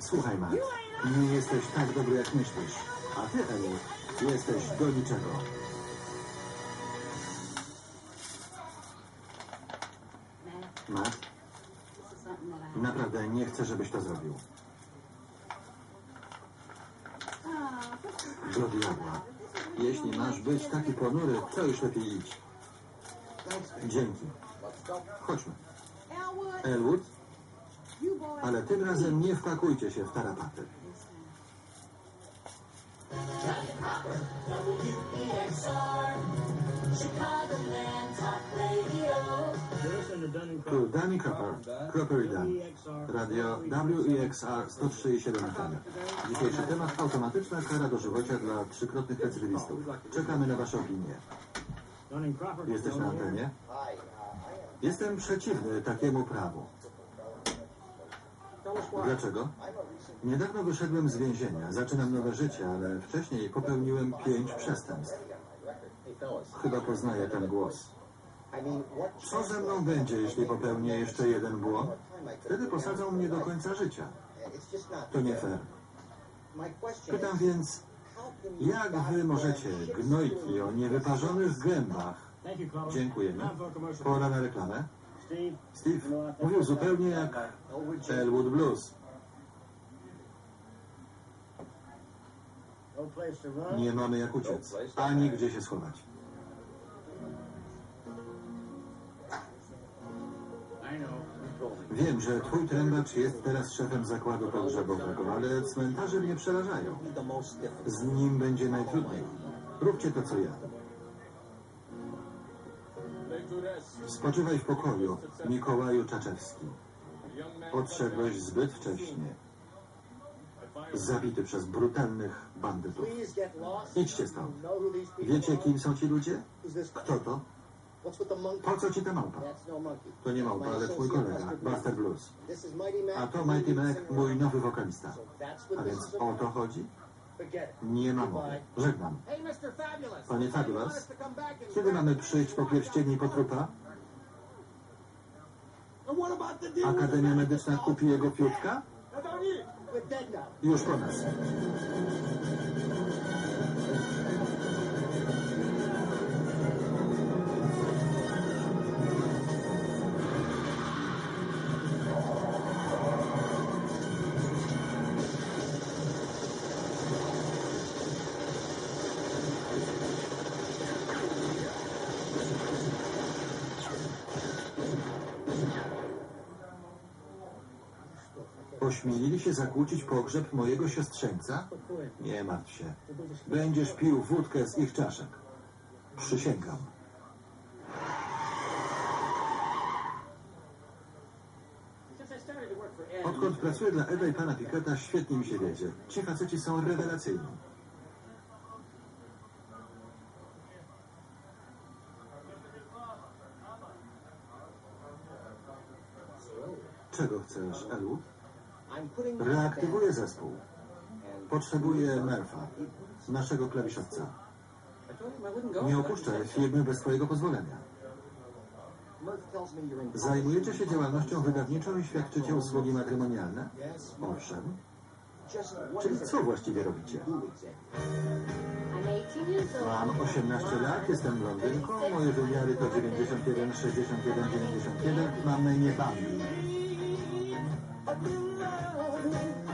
Słuchaj, Max, nie jesteś tak dobry, jak myślisz. A ty, jesteś do niczego. Matt, naprawdę nie chcę, żebyś to zrobił. Do diabła. Jeśli masz być taki ponury, to już lepiej idź. Dzięki. Chodźmy. Elwood, ale tym razem nie wpakujcie się w tarapaty. Tu Danny Cropper, Cropper i Dan. Radio WEXR 103,7 FM. Dzisiejszy temat automatyczna kara dożywocia dla trzykrotnych recydywistów. Czekamy na Wasze opinie. Jesteś na antenie? Jestem przeciwny takiemu prawu. Dlaczego? Niedawno wyszedłem z więzienia. Zaczynam nowe życie, ale wcześniej popełniłem pięć przestępstw. Chyba poznaję ten głos. Co ze mną będzie, jeśli popełnię jeszcze jeden błąd? Wtedy posadzą mnie do końca życia. To nie fair. Pytam więc, jak wy możecie, gnojki o niewyparzonych gębach, dziękujemy, pora na reklamę? Steve mówił zupełnie jak Elwood Blues. Nie mamy jak uciec, ani gdzie się schować. Wiem, że twój trębacz jest teraz szefem zakładu pogrzebowego, ale cmentarze mnie przerażają. Z nim będzie najtrudniej. Róbcie to, co ja. Spoczywaj w pokoju, Mikołaju Czaczewski. Odszedłeś zbyt wcześnie. Zabity przez brutalnych bandytów. Idźcie stąd. Wiecie, kim są ci ludzie? Kto to? Po co ci ta małpa? To nie małpa, ale twój kolega, Buster Blues. A to Mighty Mac, mój nowy wokalista. A więc o to chodzi? Nie ma mowy. Żegnam. Panie Fabulous, kiedy mamy przyjść po pierścienie i po trupa? Akademia Medyczna kupi jego piutka? Już po nas. Ośmielili się zakłócić pogrzeb mojego siostrzeńca? Nie martw się. Będziesz pił wódkę z ich czaszek. Przysięgam. Odkąd pracuję dla Eda i pana Piketa, świetnie mi się wiedzie. Ci faceci są rewelacyjni. Czego chcesz, Elwood? Reaktywuję zespół. Potrzebuję Murpha, naszego klawiszowca. Nie opuszczę firmy bez twojego pozwolenia. Zajmujecie się działalnością wydawniczą i świadczycie usługi matrymonialne? Owszem. Czyli co właściwie robicie? Mam 18 lat, jestem blondynką, moje wymiary to 91, 61, 91, mam na imię Bambi. I do love you.